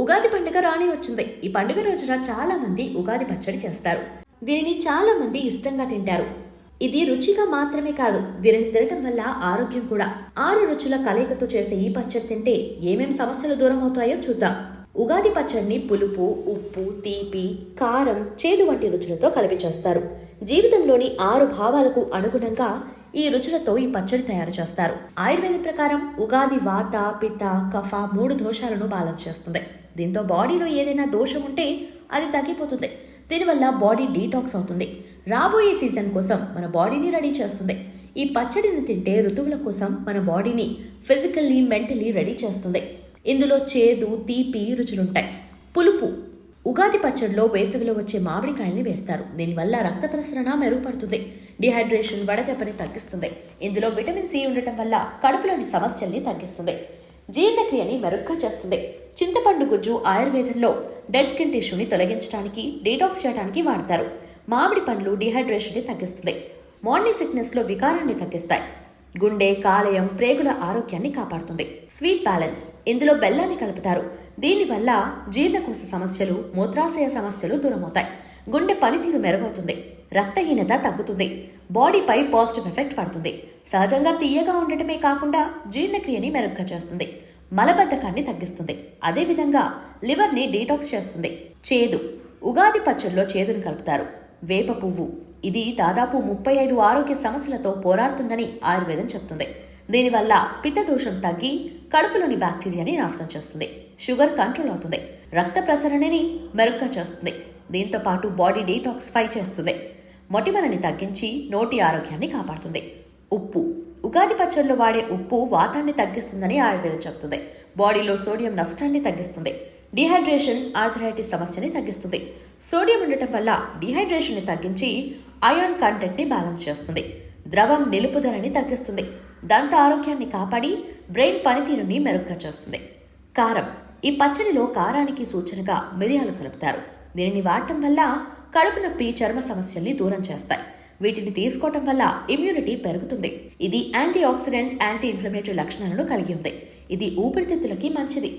ఉగాది పండుగ రాని వచ్చింది. ఈ పండుగ రోజున చాలా మంది ఉగాది పచ్చడి చేస్తారు. దీనిని చాలా మంది ఇష్టంగా తింటారు. ఇది రుచిగా మాత్రమే కాదు దీనిని తినటం వల్ల ఆరోగ్యం కూడా. ఆరు రుచుల కలయికతో చేసే ఈ పచ్చడి తింటే ఏమేం సమస్యలు దూరం అవుతాయో చూద్దాం. ఉగాది పచ్చడిని పులుపు ఉప్పు తీపి కారం చేదు వంటి రుచులతో కలిపి చేస్తారు. జీవితంలోని ఆరు భావాలకు అనుగుణంగా ఈ రుచులతో ఈ పచ్చడి తయారు చేస్తారు. ఆయుర్వేద ప్రకారం ఉగాది వాత పిత్త కఫ మూడు దోషాలను బ్యాలెన్స్ చేస్తుంది. దీంతో బాడీలో ఏదైనా దోషం ఉంటే అది తగ్గిపోతుంది. దీనివల్ల బాడీ డీటాక్స్ అవుతుంది. రాబోయే సీజన్ కోసం మన బాడీని రెడీ చేస్తుంది. ఈ పచ్చడిని తింటే ఋతువుల కోసం మన బాడీని ఫిజికల్లీ మెంటలీ రెడీ చేస్తుంది. ఇందులో చేదు తీపి రుచులుంటాయి. పులుపు ఉగాది పచ్చడిలో వేసవిలో వచ్చే మామిడికాయల్ని వేస్తారు. దీనివల్ల రక్త ప్రసరణ మెరుగుపడుతుంది. డిహైడ్రేషన్ వడదెబ్బని తగ్గిస్తుంది. ఇందులో విటమిన్ సి ఉండటం వల్ల కడుపులోని సమస్యల్ని తగ్గిస్తుంది. జీర్ణక్రియని మెరుగ్గా చేస్తుంది. చింతపండు గుజ్జు ఆయుర్వేదంలో డెడ్ స్కిన్ టిష్యూని తొలగించడానికి డీటాక్స్ చేయడానికి వాడతారు. మామిడి పండ్లు డిహైడ్రేషన్ని తగ్గిస్తుంది. మార్నింగ్ సిక్నెస్లో వికారాన్ని తగ్గిస్తాయి. గుండె కాలేయం ప్రేగుల ఆరోగ్యాన్ని కాపాడుతుంది. Sweet balance. ఇందులో బెల్లాన్ని కలుపుతారు. దీనివల్ల జీర్ణకోశ సమస్యలు మూత్రాశయ సమస్యలు దూరమవుతాయి. గుండె పనితీరు మెరుగవుతుంది. రక్తహీనత తగ్గుతుంది. బాడీపై పాజిటివ్ ఎఫెక్ట్ పడుతుంది. సహజంగా తీయగా ఉండటమే కాకుండా జీర్ణక్రియని మెరుగ్గా చేస్తుంది. మలబద్ధకాన్ని తగ్గిస్తుంది. అదేవిధంగా లివర్ని డీటాక్స్ చేస్తుంది. చేదు. ఉగాది పచ్చడిలో చేదును కలుపుతారు. వేప పువ్వు. ఇది దాదాపు ముప్పై ఐదు ఆరోగ్య సమస్యలతో పోరాడుతుందని ఆయుర్వేదం చెప్తుంది దీనివల్ల పిత్తదోషం తగ్గి కడుపులోని బ్యాక్టీరియాని నాశనం చేస్తుంది. షుగర్ కంట్రోల్ అవుతుంది. రక్త ప్రసరణని మెరుగ్గా చేస్తుంది. దీంతో పాటు బాడీ డీటాక్స్ఫై చేస్తుంది. మొటిమలని తగ్గించి నోటి ఆరోగ్యాన్ని కాపాడుతుంది. ఉప్పు. ఉగాది పచ్చళ్ళు వాడే ఉప్పు వాతాన్ని తగ్గిస్తుందని ఆయుర్వేదం చెప్తుంది బాడీలో సోడియం నష్టాన్ని తగ్గిస్తుంది. డిహైడ్రేషన్ ఆర్థరైటిస్ సమస్యని తగ్గిస్తుంది. సోడియం ఉండటం వల్ల డిహైడ్రేషన్ని తగ్గించి అయాన్ కంటెంట్ని బ్యాలెన్స్ చేస్తుంది. ద్రవం నిలుపుదలని తగ్గిస్తుంది. దంత ఆరోగ్యాన్ని కాపాడి బ్రెయిన్ పనితీరుని మెరుగ్గా చేస్తుంది. కారం. ఈ పచ్చడిలో కారానికి సూచనగా మిరియాలు కలుపుతారు. దీనిని వాడటం వల్ల కడుపు నొప్పి చర్మ సమస్యల్ని దూరం చేస్తాయి. వీటిని తీసుకోవటం వల్ల ఇమ్యూనిటీ పెరుగుతుంది. ఇది యాంటీ ఆక్సిడెంట్ యాంటీ ఇన్ఫ్లమేటరీ లక్షణాలను కలిగి ఉంది. ఇది ఊపిరితిత్తులకి మంచిది.